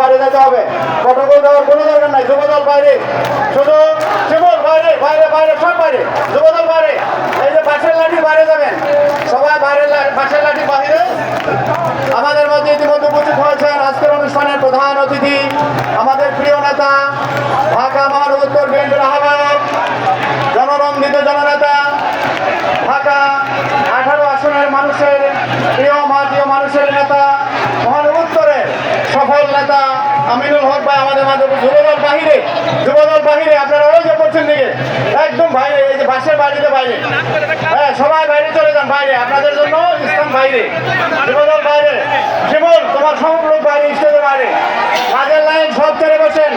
বাইরে যেতে হবে। প্রটোকল দেওয়ার কোনো দরকার নাই। যুবদল বাইরে। শুধু যুবল বাইরে বাইরে বাইরে, সব বাইরে। যুবদল বাইরে। এই যে পাশের লাঠি বাইরে যাবেন। সবাই বাইরে পাশের লাঠি বাইরে আমাদের মধ্যে ইতিমধ্যে উপস্থিত হয়েছেন আজকের অনুষ্ঠানের প্রধান অতিথি, আমাদের প্রিয় নেতা, ঢাকা মার উত্তর বিএনপির আহ্বায়ক, জনরঞ্জিত জননেতা, ঢাকা আঠারো আসনের মানুষের প্রিয় মাতীয় মানুষের নেতা, মহান উত্তরের সফল নেতা আমিনুল হক ভাই আমাদের মাঝে যুবদল বাহিরে যুবদল বাহিরে, আপনারা ওই যে পশ্চিম দিকে। একদম বাইরে, এই যে বাসের বাড়িতে বাইরে। হ্যাঁ সবাই বাইরে চলে যান বাইরে, আপনাদের জন্য ইসলাম বাইরে। যুবদল বাইরে। শিমুল, তোমার লোক বাইরে স্টেজের বাইরে। কাজের লাইন সব চলে বসেন